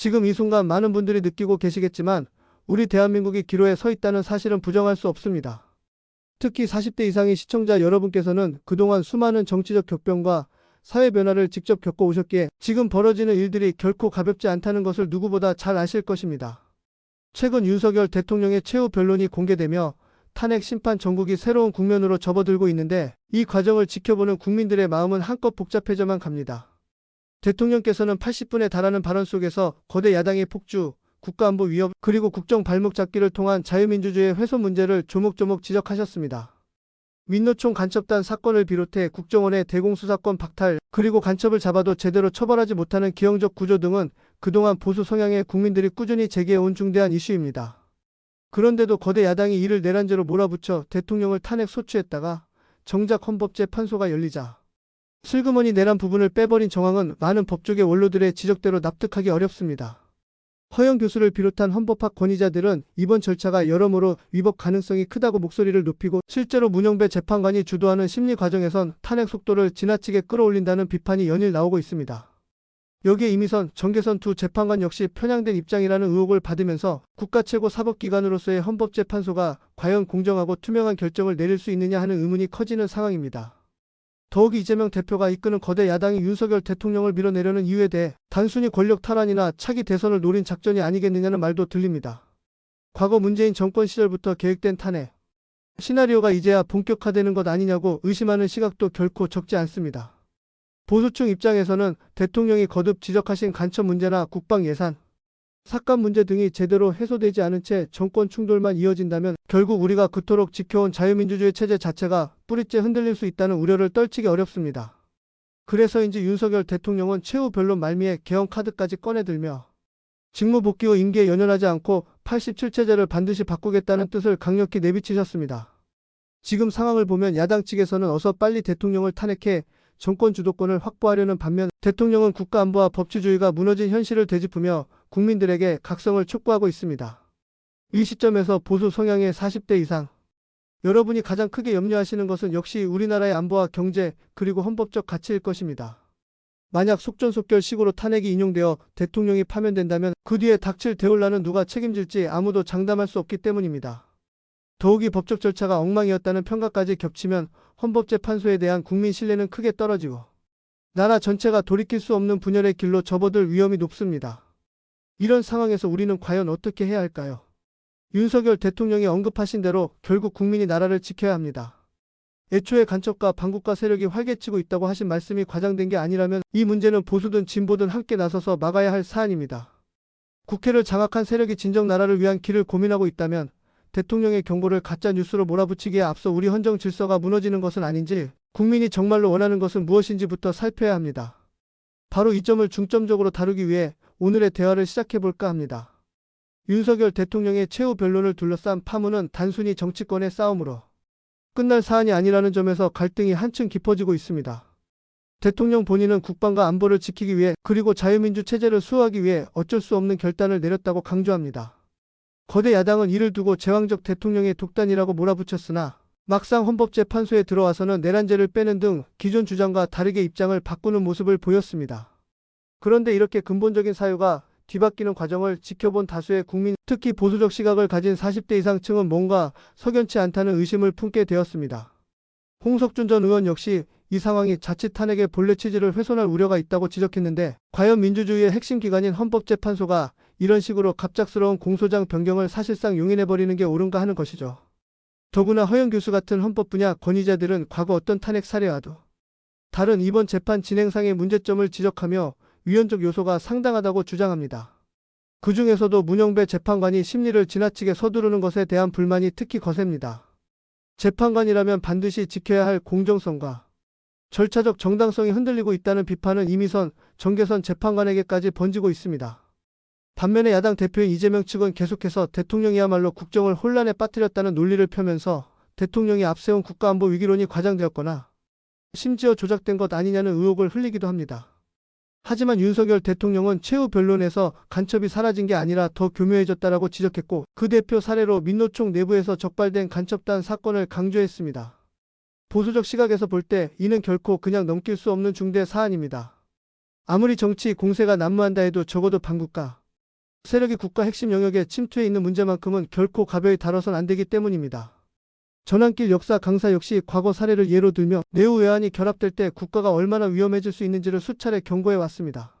지금 이 순간 많은 분들이 느끼고 계시겠지만 우리 대한민국이 기로에 서 있다는 사실은 부정할 수 없습니다. 특히 40대 이상의 시청자 여러분께서는 그동안 수많은 정치적 격변과 사회 변화를 직접 겪어오셨기에 지금 벌어지는 일들이 결코 가볍지 않다는 것을 누구보다 잘 아실 것입니다. 최근 윤석열 대통령의 최후 변론이 공개되며 탄핵 심판 전국이 새로운 국면으로 접어들고 있는데 이 과정을 지켜보는 국민들의 마음은 한껏 복잡해져만 갑니다. 대통령께서는 80분에 달하는 발언 속에서 거대 야당의 폭주, 국가안보 위협, 그리고 국정 발목 잡기를 통한 자유민주주의의 훼손 문제를 조목조목 지적하셨습니다. 민노총 간첩단 사건을 비롯해 국정원의 대공수사권 박탈, 그리고 간첩을 잡아도 제대로 처벌하지 못하는 기형적 구조 등은 그동안 보수 성향의 국민들이 꾸준히 제기해온 중대한 이슈입니다. 그런데도 거대 야당이 이를 내란죄로 몰아붙여 대통령을 탄핵 소추했다가 정작 헌법재판소가 열리자 슬그머니 내란 부분을 빼버린 정황은 많은 법조계 원로들의 지적대로 납득하기 어렵습니다. 허영 교수를 비롯한 헌법학 권위자들은 이번 절차가 여러모로 위법 가능성이 크다고 목소리를 높이고 실제로 문영배 재판관이 주도하는 심리 과정에선 탄핵 속도를 지나치게 끌어올린다는 비판이 연일 나오고 있습니다. 여기에 이미선, 정계선 두 재판관 역시 편향된 입장이라는 의혹을 받으면서 국가 최고 사법기관으로서의 헌법재판소가 과연 공정하고 투명한 결정을 내릴 수 있느냐 하는 의문이 커지는 상황입니다. 더욱이 이재명 대표가 이끄는 거대 야당이 윤석열 대통령을 밀어내려는 이유에 대해 단순히 권력 탈환이나 차기 대선을 노린 작전이 아니겠느냐는 말도 들립니다. 과거 문재인 정권 시절부터 계획된 탄핵, 시나리오가 이제야 본격화되는 것 아니냐고 의심하는 시각도 결코 적지 않습니다. 보수층 입장에서는 대통령이 거듭 지적하신 간첩 문제나 국방 예산, 삭감 문제 등이 제대로 해소되지 않은 채 정권 충돌만 이어진다면 결국 우리가 그토록 지켜온 자유민주주의 체제 자체가 뿌리째 흔들릴 수 있다는 우려를 떨치기 어렵습니다. 그래서인지 윤석열 대통령은 최후 변론 말미에 개헌 카드까지 꺼내들며 직무 복귀 후 임기에 연연하지 않고 87체제를 반드시 바꾸겠다는 뜻을 강력히 내비치셨습니다. 지금 상황을 보면 야당 측에서는 어서 빨리 대통령을 탄핵해 정권 주도권을 확보하려는 반면 대통령은 국가안보와 법치주의가 무너진 현실을 되짚으며 국민들에게 각성을 촉구하고 있습니다. 이 시점에서 보수 성향의 40대 이상 여러분이 가장 크게 염려하시는 것은 역시 우리나라의 안보와 경제 그리고 헌법적 가치일 것입니다. 만약 속전속결식으로 탄핵이 인용되어 대통령이 파면된다면 그 뒤에 닥칠 대혼란은 누가 책임질지 아무도 장담할 수 없기 때문입니다. 더욱이 법적 절차가 엉망이었다는 평가까지 겹치면 헌법재판소에 대한 국민 신뢰는 크게 떨어지고 나라 전체가 돌이킬 수 없는 분열의 길로 접어들 위험이 높습니다. 이런 상황에서 우리는 과연 어떻게 해야 할까요? 윤석열 대통령이 언급하신 대로 결국 국민이 나라를 지켜야 합니다. 애초에 간첩과 반국가 세력이 활개치고 있다고 하신 말씀이 과장된 게 아니라면 이 문제는 보수든 진보든 함께 나서서 막아야 할 사안입니다. 국회를 장악한 세력이 진정 나라를 위한 길을 고민하고 있다면 대통령의 경고를 가짜 뉴스로 몰아붙이기에 앞서 우리 헌정 질서가 무너지는 것은 아닌지 국민이 정말로 원하는 것은 무엇인지부터 살펴야 합니다. 바로 이 점을 중점적으로 다루기 위해 오늘의 대화를 시작해 볼까 합니다. 윤석열 대통령의 최후 변론을 둘러싼 파문은 단순히 정치권의 싸움으로 끝날 사안이 아니라는 점에서 갈등이 한층 깊어지고 있습니다. 대통령 본인은 국방과 안보를 지키기 위해 그리고 자유민주 체제를 수호하기 위해 어쩔 수 없는 결단을 내렸다고 강조합니다. 거대 야당은 이를 두고 제왕적 대통령의 독단이라고 몰아붙였으나 막상 헌법재판소에 들어와서는 내란죄를 빼는 등 기존 주장과 다르게 입장을 바꾸는 모습을 보였습니다. 그런데 이렇게 근본적인 사유가 뒤바뀌는 과정을 지켜본 다수의 국민, 특히 보수적 시각을 가진 40대 이상층은 뭔가 석연치 않다는 의심을 품게 되었습니다. 홍석준 전 의원 역시 이 상황이 자칫 탄핵의 본래 취지를 훼손할 우려가 있다고 지적했는데 과연 민주주의의 핵심 기관인 헌법재판소가 이런 식으로 갑작스러운 공소장 변경을 사실상 용인해버리는 게 옳은가 하는 것이죠. 더구나 허영 교수 같은 헌법 분야 권위자들은 과거 어떤 탄핵 사례와도 다른 이번 재판 진행상의 문제점을 지적하며 위헌적 요소가 상당하다고 주장합니다. 그 중에서도 문영배 재판관이 심리를 지나치게 서두르는 것에 대한 불만이 특히 거셉니다. 재판관이라면 반드시 지켜야 할 공정성과 절차적 정당성이 흔들리고 있다는 비판은 이미선, 정계선 재판관에게까지 번지고 있습니다. 반면에 야당 대표인 이재명 측은 계속해서 대통령이야말로 국정을 혼란에 빠뜨렸다는 논리를 펴면서 대통령이 앞세운 국가안보 위기론이 과장되었거나 심지어 조작된 것 아니냐는 의혹을 흘리기도 합니다. 하지만 윤석열 대통령은 최후 변론에서 간첩이 사라진 게 아니라 더 교묘해졌다라고 지적했고 그 대표 사례로 민노총 내부에서 적발된 간첩단 사건을 강조했습니다. 보수적 시각에서 볼 때 이는 결코 그냥 넘길 수 없는 중대 사안입니다. 아무리 정치 공세가 난무한다 해도 적어도 반국가 세력이 국가 핵심 영역에 침투해 있는 문제만큼은 결코 가벼이 다뤄선 안 되기 때문입니다. 전환길 역사 강사 역시 과거 사례를 예로 들며 내후 외환이 결합될 때 국가가 얼마나 위험해질 수 있는지를 수차례 경고해 왔습니다.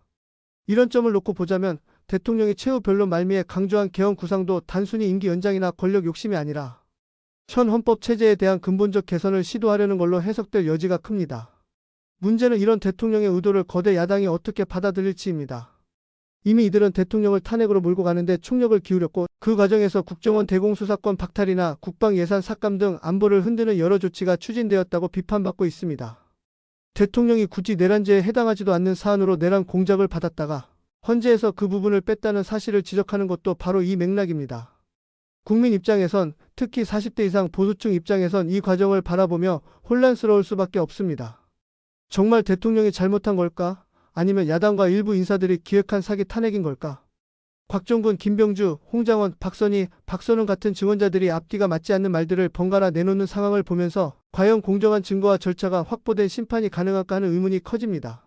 이런 점을 놓고 보자면 대통령이 최후 변론 말미에 강조한 개헌 구상도 단순히 임기 연장이나 권력 욕심이 아니라 현 헌법 체제에 대한 근본적 개선을 시도하려는 걸로 해석될 여지가 큽니다. 문제는 이런 대통령의 의도를 거대 야당이 어떻게 받아들일지입니다. 이미 이들은 대통령을 탄핵으로 몰고 가는데 총력을 기울였고 그 과정에서 국정원 대공수사권 박탈이나 국방 예산 삭감 등 안보를 흔드는 여러 조치가 추진되었다고 비판받고 있습니다. 대통령이 굳이 내란죄에 해당하지도 않는 사안으로 내란 공작을 받았다가 헌재에서 그 부분을 뺐다는 사실을 지적하는 것도 바로 이 맥락입니다. 국민 입장에선 특히 40대 이상 보수층 입장에선 이 과정을 바라보며 혼란스러울 수밖에 없습니다. 정말 대통령이 잘못한 걸까? 아니면 야당과 일부 인사들이 기획한 사기 탄핵인 걸까? 곽종근, 김병주, 홍장원, 박선희, 박선웅 같은 증언자들이 앞뒤가 맞지 않는 말들을 번갈아 내놓는 상황을 보면서 과연 공정한 증거와 절차가 확보된 심판이 가능할까 하는 의문이 커집니다.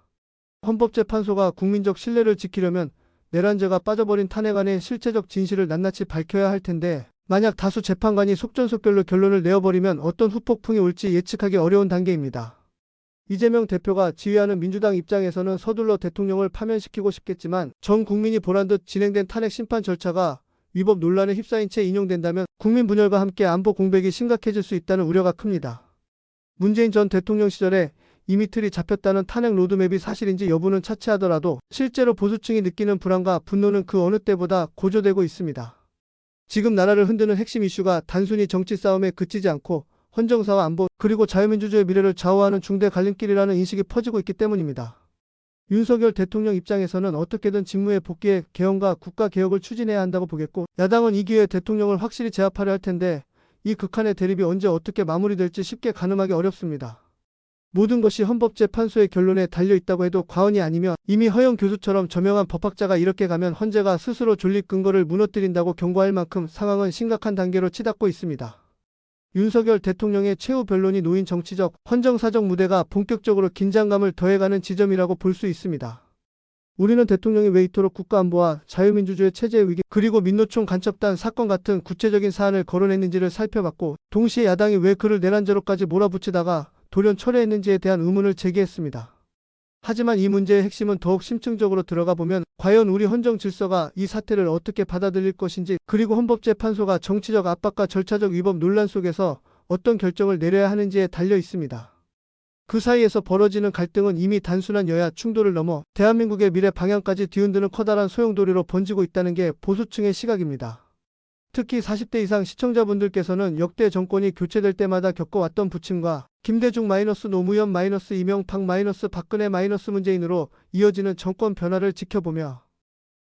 헌법재판소가 국민적 신뢰를 지키려면 내란죄가 빠져버린 탄핵안의 실체적 진실을 낱낱이 밝혀야 할 텐데 만약 다수 재판관이 속전속결로 결론을 내어버리면 어떤 후폭풍이 올지 예측하기 어려운 단계입니다. 이재명 대표가 지휘하는 민주당 입장에서는 서둘러 대통령을 파면시키고 싶겠지만 전 국민이 보란 듯 진행된 탄핵 심판 절차가 위법 논란에 휩싸인 채 인용된다면 국민 분열과 함께 안보 공백이 심각해질 수 있다는 우려가 큽니다. 문재인 전 대통령 시절에 이미 틀이 잡혔다는 탄핵 로드맵이 사실인지 여부는 차치하더라도 실제로 보수층이 느끼는 불안과 분노는 그 어느 때보다 고조되고 있습니다. 지금 나라를 흔드는 핵심 이슈가 단순히 정치 싸움에 그치지 않고 헌정사와 안보 그리고 자유민주주의 미래를 좌우하는 중대 갈림길이라는 인식이 퍼지고 있기 때문입니다. 윤석열 대통령 입장에서는 어떻게든 직무에 복귀해 개헌과 국가개혁을 추진해야 한다고 보겠고 야당은 이 기회에 대통령을 확실히 제압하려 할 텐데 이 극한의 대립이 언제 어떻게 마무리될지 쉽게 가늠하기 어렵습니다. 모든 것이 헌법재판소의 결론에 달려 있다고 해도 과언이 아니며 이미 허영 교수처럼 저명한 법학자가 이렇게 가면 헌재가 스스로 존립 근거를 무너뜨린다고 경고할 만큼 상황은 심각한 단계로 치닫고 있습니다. 윤석열 대통령의 최후 변론이 놓인 정치적, 헌정사적 무대가 본격적으로 긴장감을 더해가는 지점이라고 볼 수 있습니다. 우리는 대통령이 왜 이토록 국가안보와 자유민주주의 체제의 위기 그리고 민노총 간첩단 사건 같은 구체적인 사안을 거론했는지를 살펴봤고 동시에 야당이 왜 그를 내란죄로까지 몰아붙이다가 돌연 철회했는지에 대한 의문을 제기했습니다. 하지만 이 문제의 핵심은 더욱 심층적으로 들어가 보면 과연 우리 헌정 질서가 이 사태를 어떻게 받아들일 것인지 그리고 헌법재판소가 정치적 압박과 절차적 위법 논란 속에서 어떤 결정을 내려야 하는지에 달려 있습니다. 그 사이에서 벌어지는 갈등은 이미 단순한 여야 충돌을 넘어 대한민국의 미래 방향까지 뒤흔드는 커다란 소용돌이로 번지고 있다는 게 보수층의 시각입니다. 특히 40대 이상 시청자분들께서는 역대 정권이 교체될 때마다 겪어왔던 부침과 김대중 마이너스 노무현 마이너스 이명박 마이너스 박근혜 마이너스 문재인으로 이어지는 정권 변화를 지켜보며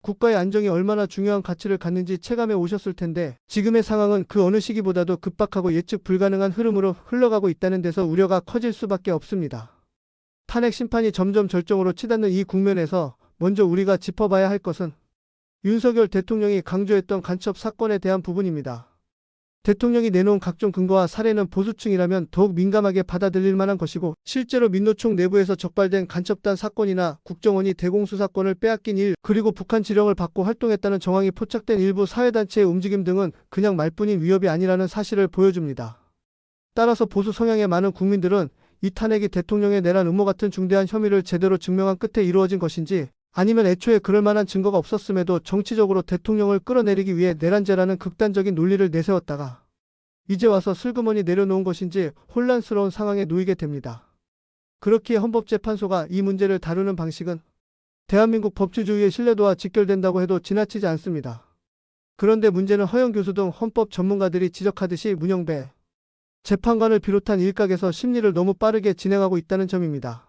국가의 안정이 얼마나 중요한 가치를 갖는지 체감해 오셨을 텐데 지금의 상황은 그 어느 시기보다도 급박하고 예측 불가능한 흐름으로 흘러가고 있다는 데서 우려가 커질 수밖에 없습니다. 탄핵 심판이 점점 절정으로 치닫는 이 국면에서 먼저 우리가 짚어봐야 할 것은 윤석열 대통령이 강조했던 간첩 사건에 대한 부분입니다. 대통령이 내놓은 각종 근거와 사례는 보수층이라면 더욱 민감하게 받아들일 만한 것이고 실제로 민노총 내부에서 적발된 간첩단 사건이나 국정원이 대공수사권을 빼앗긴 일 그리고 북한 지령을 받고 활동했다는 정황이 포착된 일부 사회단체의 움직임 등은 그냥 말뿐인 위협이 아니라는 사실을 보여줍니다. 따라서 보수 성향의 많은 국민들은 이 탄핵이 대통령의 내란 음모 같은 중대한 혐의를 제대로 증명한 끝에 이루어진 것인지 아니면 애초에 그럴 만한 증거가 없었음에도 정치적으로 대통령을 끌어내리기 위해 내란죄라는 극단적인 논리를 내세웠다가 이제 와서 슬그머니 내려놓은 것인지 혼란스러운 상황에 놓이게 됩니다. 그렇기에 헌법재판소가 이 문제를 다루는 방식은 대한민국 법치주의의 신뢰도와 직결된다고 해도 지나치지 않습니다. 그런데 문제는 허영 교수 등 헌법 전문가들이 지적하듯이 문영배 재판관을 비롯한 일각에서 심리를 너무 빠르게 진행하고 있다는 점입니다.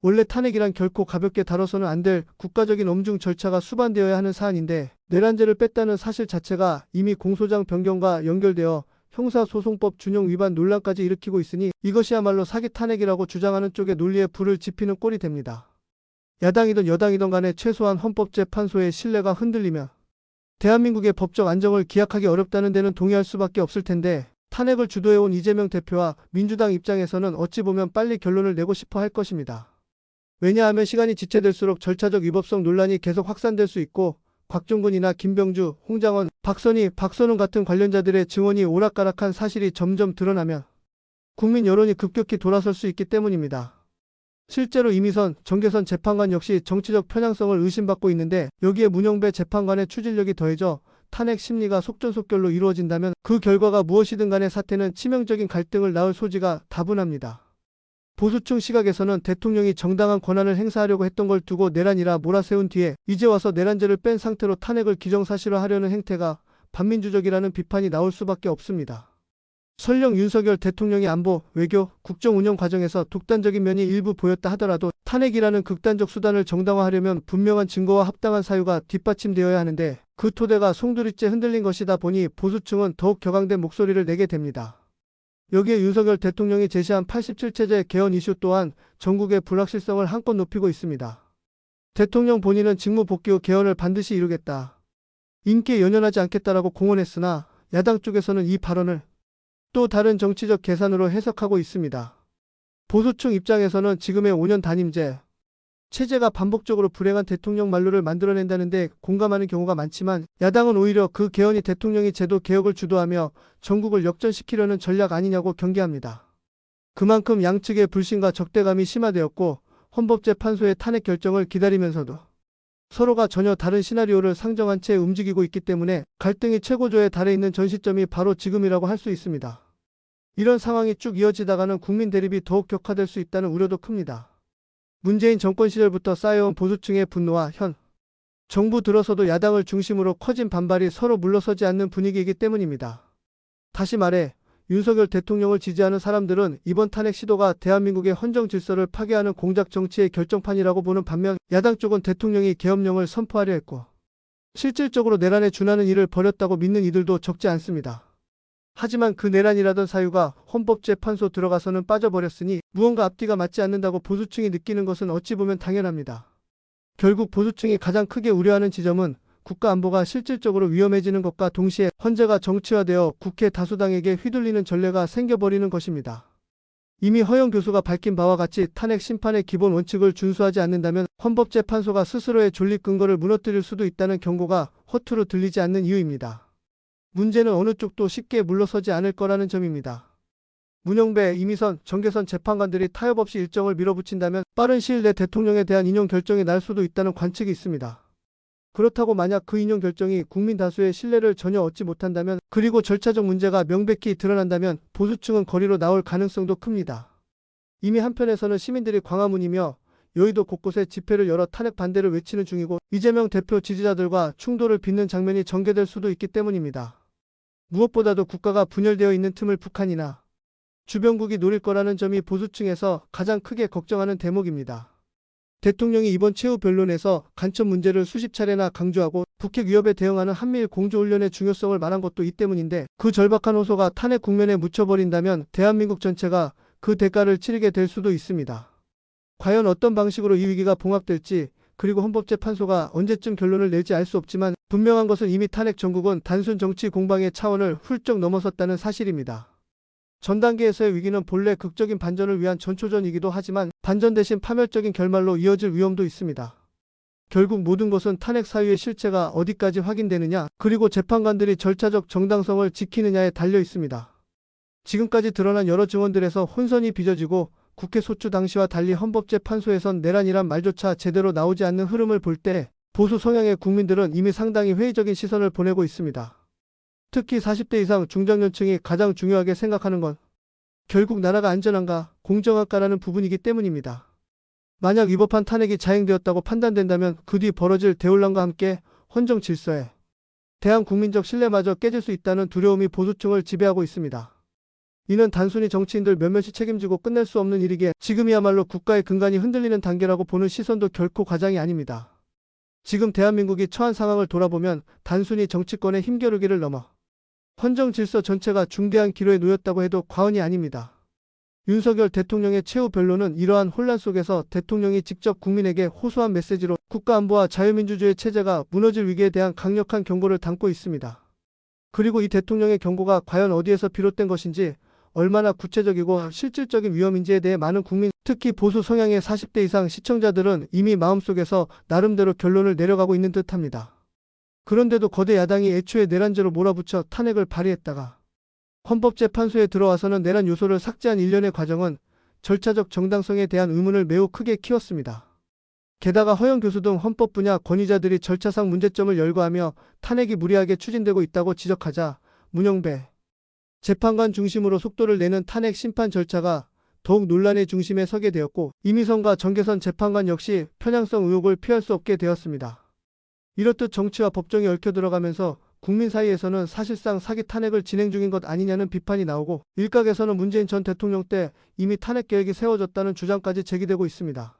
원래 탄핵이란 결코 가볍게 다뤄서는 안 될 국가적인 엄중 절차가 수반되어야 하는 사안인데 내란죄를 뺐다는 사실 자체가 이미 공소장 변경과 연결되어 형사소송법 준용 위반 논란까지 일으키고 있으니 이것이야말로 사기 탄핵이라고 주장하는 쪽의 논리에 불을 지피는 꼴이 됩니다. 야당이든 여당이든 간에 최소한 헌법재판소의 신뢰가 흔들리면 대한민국의 법적 안정을 기약하기 어렵다는 데는 동의할 수밖에 없을 텐데 탄핵을 주도해온 이재명 대표와 민주당 입장에서는 어찌 보면 빨리 결론을 내고 싶어 할 것입니다. 왜냐하면 시간이 지체될수록 절차적 위법성 논란이 계속 확산될 수 있고 곽종근이나 김병주, 홍장원, 박선희, 박선웅 같은 관련자들의 증언이 오락가락한 사실이 점점 드러나면 국민 여론이 급격히 돌아설 수 있기 때문입니다. 실제로 이미선, 정계선 재판관 역시 정치적 편향성을 의심받고 있는데 여기에 문영배 재판관의 추진력이 더해져 탄핵 심리가 속전속결로 이루어진다면 그 결과가 무엇이든 간에 사태는 치명적인 갈등을 낳을 소지가 다분합니다. 보수층 시각에서는 대통령이 정당한 권한을 행사하려고 했던 걸 두고 내란이라 몰아세운 뒤에 이제 와서 내란죄를 뺀 상태로 탄핵을 기정사실화하려는 행태가 반민주적이라는 비판이 나올 수밖에 없습니다. 설령 윤석열 대통령이 안보, 외교, 국정 운영 과정에서 독단적인 면이 일부 보였다 하더라도 탄핵이라는 극단적 수단을 정당화하려면 분명한 증거와 합당한 사유가 뒷받침되어야 하는데 그 토대가 송두리째 흔들린 것이다 보니 보수층은 더욱 격앙된 목소리를 내게 됩니다. 여기에 윤석열 대통령이 제시한 87체제 개헌 이슈 또한 전국의 불확실성을 한껏 높이고 있습니다. 대통령 본인은 직무 복귀 후 개헌을 반드시 이루겠다. 인기에 연연하지 않겠다라고 공언했으나 야당 쪽에서는 이 발언을 또 다른 정치적 계산으로 해석하고 있습니다. 보수층 입장에서는 지금의 5년 단임제, 체제가 반복적으로 불행한 대통령 만루를 만들어낸다는데 공감하는 경우가 많지만 야당은 오히려 그 개헌이 대통령이 제도 개혁을 주도하며 전국을 역전시키려는 전략 아니냐고 경계합니다. 그만큼 양측의 불신과 적대감이 심화되었고 헌법재판소의 탄핵 결정을 기다리면서도 서로가 전혀 다른 시나리오를 상정한 채 움직이고 있기 때문에 갈등이 최고조에 달해 있는 전 시점이 바로 지금이라고 할 수 있습니다. 이런 상황이 쭉 이어지다가는 국민 대립이 더욱 격화될 수 있다는 우려도 큽니다. 문재인 정권 시절부터 쌓여온 보수층의 분노와 현 정부 들어서도 야당을 중심으로 커진 반발이 서로 물러서지 않는 분위기이기 때문입니다. 다시 말해 윤석열 대통령을 지지하는 사람들은 이번 탄핵 시도가 대한민국의 헌정 질서를 파괴하는 공작 정치의 결정판이라고 보는 반면 야당 쪽은 대통령이 계엄령을 선포하려 했고 실질적으로 내란에 준하는 일을 벌였다고 믿는 이들도 적지 않습니다. 하지만 그 내란이라던 사유가 헌법재판소 들어가서는 빠져버렸으니 무언가 앞뒤가 맞지 않는다고 보수층이 느끼는 것은 어찌 보면 당연합니다. 결국 보수층이 가장 크게 우려하는 지점은 국가 안보가 실질적으로 위험해지는 것과 동시에 헌재가 정치화되어 국회 다수당에게 휘둘리는 전례가 생겨버리는 것입니다. 이미 허영 교수가 밝힌 바와 같이 탄핵 심판의 기본 원칙을 준수하지 않는다면 헌법재판소가 스스로의 존립 근거를 무너뜨릴 수도 있다는 경고가 허투루 들리지 않는 이유입니다. 문제는 어느 쪽도 쉽게 물러서지 않을 거라는 점입니다. 문영배, 이미선, 정계선 재판관들이 타협 없이 일정을 밀어붙인다면 빠른 시일 내 대통령에 대한 인용 결정이 날 수도 있다는 관측이 있습니다. 그렇다고 만약 그 인용 결정이 국민 다수의 신뢰를 전혀 얻지 못한다면 그리고 절차적 문제가 명백히 드러난다면 보수층은 거리로 나올 가능성도 큽니다. 이미 한편에서는 시민들이 광화문이며 여의도 곳곳에 집회를 열어 탄핵 반대를 외치는 중이고 이재명 대표 지지자들과 충돌을 빚는 장면이 전개될 수도 있기 때문입니다. 무엇보다도 국가가 분열되어 있는 틈을 북한이나 주변국이 노릴 거라는 점이 보수층에서 가장 크게 걱정하는 대목입니다. 대통령이 이번 최후 변론에서 간첩 문제를 수십 차례나 강조하고 북핵 위협에 대응하는 한미일 공조훈련의 중요성을 말한 것도 이 때문인데 그 절박한 호소가 탄핵 국면에 묻혀버린다면 대한민국 전체가 그 대가를 치르게 될 수도 있습니다. 과연 어떤 방식으로 이 위기가 봉합될지 그리고 헌법재판소가 언제쯤 결론을 낼지 알 수 없지만 분명한 것은 이미 탄핵 전국은 단순 정치 공방의 차원을 훌쩍 넘어섰다는 사실입니다. 전 단계에서의 위기는 본래 극적인 반전을 위한 전초전이기도 하지만 반전 대신 파멸적인 결말로 이어질 위험도 있습니다. 결국 모든 것은 탄핵 사유의 실체가 어디까지 확인되느냐 그리고 재판관들이 절차적 정당성을 지키느냐에 달려 있습니다. 지금까지 드러난 여러 증언들에서 혼선이 빚어지고 국회 소추 당시와 달리 헌법재판소에선 내란이란 말조차 제대로 나오지 않는 흐름을 볼 때 보수 성향의 국민들은 이미 상당히 회의적인 시선을 보내고 있습니다. 특히 40대 이상 중장년층이 가장 중요하게 생각하는 건 결국 나라가 안전한가 공정할까라는 부분이기 때문입니다. 만약 위법한 탄핵이 자행되었다고 판단된다면 그 뒤 벌어질 대혼란과 함께 헌정 질서에 대한 국민적 신뢰마저 깨질 수 있다는 두려움이 보수층을 지배하고 있습니다. 이는 단순히 정치인들 몇몇이 책임지고 끝낼 수 없는 일이기에 지금이야말로 국가의 근간이 흔들리는 단계라고 보는 시선도 결코 과장이 아닙니다. 지금 대한민국이 처한 상황을 돌아보면 단순히 정치권의 힘겨루기를 넘어 헌정 질서 전체가 중대한 기로에 놓였다고 해도 과언이 아닙니다. 윤석열 대통령의 최후 변론은 이러한 혼란 속에서 대통령이 직접 국민에게 호소한 메시지로 국가안보와 자유민주주의 체제가 무너질 위기에 대한 강력한 경고를 담고 있습니다. 그리고 이 대통령의 경고가 과연 어디에서 비롯된 것인지 얼마나 구체적이고 실질적인 위험인지에 대해 많은 국민, 특히 보수 성향의 40대 이상 시청자들은 이미 마음속에서 나름대로 결론을 내려가고 있는 듯합니다. 그런데도 거대 야당이 애초에 내란죄로 몰아붙여 탄핵을 발의했다가 헌법재판소에 들어와서는 내란 요소를 삭제한 일련의 과정은 절차적 정당성에 대한 의문을 매우 크게 키웠습니다. 게다가 허영 교수 등 헌법 분야 권위자들이 절차상 문제점을 열거하며 탄핵이 무리하게 추진되고 있다고 지적하자 문영배 재판관 중심으로 속도를 내는 탄핵 심판 절차가 더욱 논란의 중심에 서게 되었고 이미선과 정계선 재판관 역시 편향성 의혹을 피할 수 없게 되었습니다. 이렇듯 정치와 법정이 얽혀 들어가면서 국민 사이에서는 사실상 사기 탄핵을 진행 중인 것 아니냐는 비판이 나오고 일각에서는 문재인 전 대통령 때 이미 탄핵 계획이 세워졌다는 주장까지 제기되고 있습니다.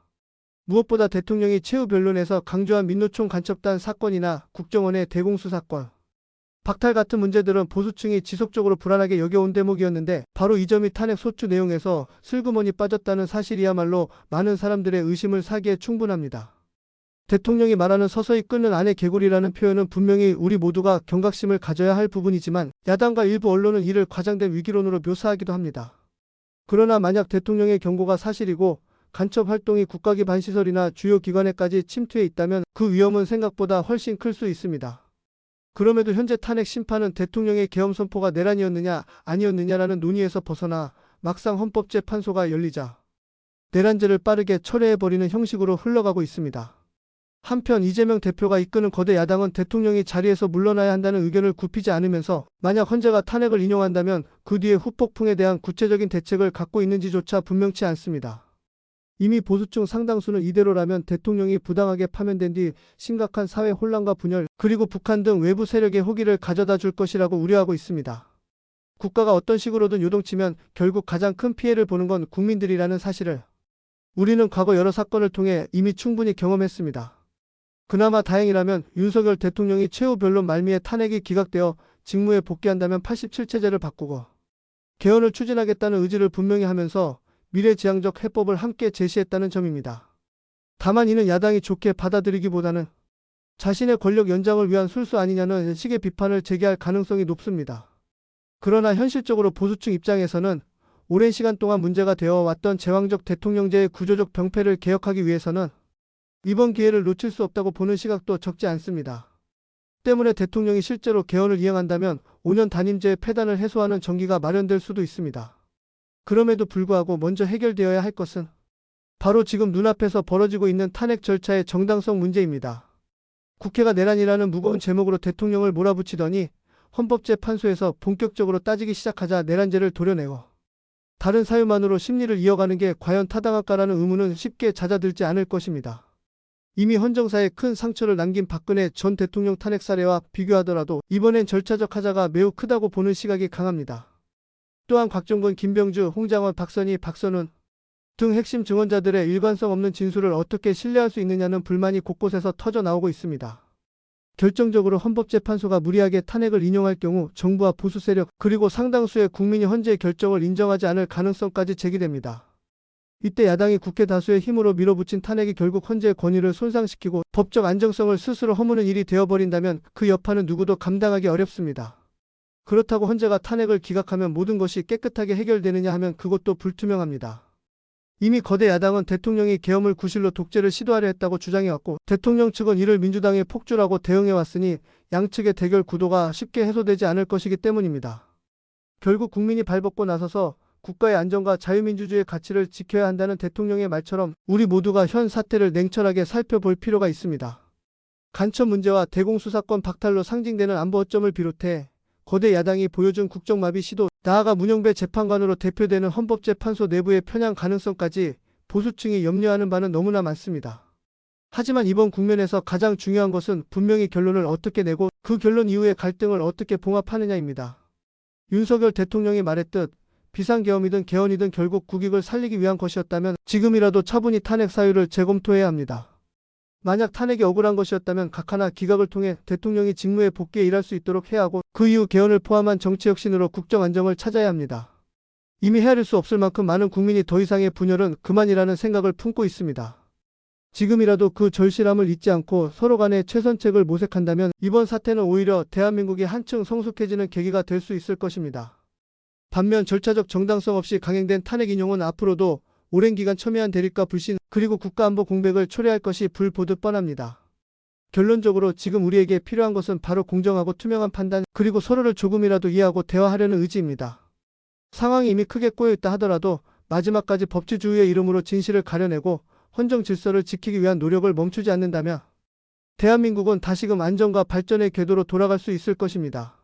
무엇보다 대통령이 최후 변론에서 강조한 민노총 간첩단 사건이나 국정원의 대공수 사건, 박탈 같은 문제들은 보수층이 지속적으로 불안하게 여겨온 대목이었는데 바로 이 점이 탄핵 소추 내용에서 슬그머니 빠졌다는 사실이야말로 많은 사람들의 의심을 사기에 충분합니다. 대통령이 말하는 서서히 끓는 안의 개구리라는 표현은 분명히 우리 모두가 경각심을 가져야 할 부분이지만 야당과 일부 언론은 이를 과장된 위기론으로 묘사하기도 합니다. 그러나 만약 대통령의 경고가 사실이고 간첩 활동이 국가 기반 시설이나 주요 기관에까지 침투해 있다면 그 위험은 생각보다 훨씬 클 수 있습니다. 그럼에도 현재 탄핵 심판은 대통령의 계엄 선포가 내란이었느냐 아니었느냐라는 논의에서 벗어나 막상 헌법재판소가 열리자 내란죄를 빠르게 철회해버리는 형식으로 흘러가고 있습니다. 한편 이재명 대표가 이끄는 거대 야당은 대통령이 자리에서 물러나야 한다는 의견을 굽히지 않으면서 만약 헌재가 탄핵을 인용한다면 그 뒤에 후폭풍에 대한 구체적인 대책을 갖고 있는지조차 분명치 않습니다. 이미 보수층 상당수는 이대로라면 대통령이 부당하게 파면된 뒤 심각한 사회 혼란과 분열, 그리고 북한 등 외부 세력의 호기를 가져다 줄 것이라고 우려하고 있습니다. 국가가 어떤 식으로든 요동치면 결국 가장 큰 피해를 보는 건 국민들이라는 사실을 우리는 과거 여러 사건을 통해 이미 충분히 경험했습니다. 그나마 다행이라면 윤석열 대통령이 최후 변론 말미에 탄핵이 기각되어 직무에 복귀한다면 87체제를 바꾸고 개헌을 추진하겠다는 의지를 분명히 하면서 미래지향적 해법을 함께 제시했다는 점입니다. 다만 이는 야당이 좋게 받아들이기보다는 자신의 권력 연장을 위한 술수 아니냐는 식의 비판을 제기할 가능성이 높습니다. 그러나 현실적으로 보수층 입장에서는 오랜 시간 동안 문제가 되어 왔던 제왕적 대통령제의 구조적 병폐를 개혁하기 위해서는 이번 기회를 놓칠 수 없다고 보는 시각도 적지 않습니다. 때문에 대통령이 실제로 개헌을 이행한다면 5년 단임제 폐단을 해소하는 전기가 마련될 수도 있습니다. 그럼에도 불구하고 먼저 해결되어야 할 것은 바로 지금 눈앞에서 벌어지고 있는 탄핵 절차의 정당성 문제입니다. 국회가 내란이라는 무거운 제목으로 대통령을 몰아붙이더니 헌법재판소에서 본격적으로 따지기 시작하자 내란죄를 도려내고 다른 사유만으로 심리를 이어가는 게 과연 타당할까라는 의문은 쉽게 잦아들지 않을 것입니다. 이미 헌정사에 큰 상처를 남긴 박근혜 전 대통령 탄핵 사례와 비교하더라도 이번엔 절차적 하자가 매우 크다고 보는 시각이 강합니다. 또한 곽종건, 김병주, 홍장원, 박선희, 박선훈 등 핵심 증언자들의 일관성 없는 진술을 어떻게 신뢰할 수 있느냐는 불만이 곳곳에서 터져 나오고 있습니다. 결정적으로 헌법재판소가 무리하게 탄핵을 인용할 경우 정부와 보수 세력 그리고 상당수의 국민이 헌재의 결정을 인정하지 않을 가능성까지 제기됩니다. 이때 야당이 국회 다수의 힘으로 밀어붙인 탄핵이 결국 헌재의 권위를 손상시키고 법적 안정성을 스스로 허무는 일이 되어버린다면 그 여파는 누구도 감당하기 어렵습니다. 그렇다고 헌재가 탄핵을 기각하면 모든 것이 깨끗하게 해결되느냐 하면 그것도 불투명합니다. 이미 거대 야당은 대통령이 계엄을 구실로 독재를 시도하려 했다고 주장해왔고 대통령 측은 이를 민주당의 폭주라고 대응해왔으니 양측의 대결 구도가 쉽게 해소되지 않을 것이기 때문입니다. 결국 국민이 발벗고 나서서 국가의 안전과 자유민주주의의 가치를 지켜야 한다는 대통령의 말처럼 우리 모두가 현 사태를 냉철하게 살펴볼 필요가 있습니다. 간첩 문제와 대공수사권 박탈로 상징되는 안보 어점을 비롯해 거대 야당이 보여준 국정마비 시도, 나아가 문영배 재판관으로 대표되는 헌법재판소 내부의 편향 가능성까지 보수층이 염려하는 바는 너무나 많습니다. 하지만 이번 국면에서 가장 중요한 것은 분명히 결론을 어떻게 내고 그 결론 이후의 갈등을 어떻게 봉합하느냐입니다. 윤석열 대통령이 말했듯 비상계엄이든 개헌이든 결국 국익을 살리기 위한 것이었다면 지금이라도 차분히 탄핵 사유를 재검토해야 합니다. 만약 탄핵이 억울한 것이었다면 각 하나 기각을 통해 대통령이 직무에 복귀해 일할 수 있도록 해야 하고 그 이후 개헌을 포함한 정치혁신으로 국정 안정을 찾아야 합니다. 이미 헤아릴 수 없을 만큼 많은 국민이 더 이상의 분열은 그만이라는 생각을 품고 있습니다. 지금이라도 그 절실함을 잊지 않고 서로 간의 최선책을 모색한다면 이번 사태는 오히려 대한민국이 한층 성숙해지는 계기가 될 수 있을 것입니다. 반면 절차적 정당성 없이 강행된 탄핵 인용은 앞으로도 오랜 기간 첨예한 대립과 불신 그리고 국가안보 공백을 초래할 것이 불보듯 뻔합니다. 결론적으로 지금 우리에게 필요한 것은 바로 공정하고 투명한 판단, 그리고 서로를 조금이라도 이해하고 대화하려는 의지입니다. 상황이 이미 크게 꼬여있다 하더라도 마지막까지 법치주의의 이름으로 진실을 가려내고 헌정 질서를 지키기 위한 노력을 멈추지 않는다면 대한민국은 다시금 안정과 발전의 궤도로 돌아갈 수 있을 것입니다.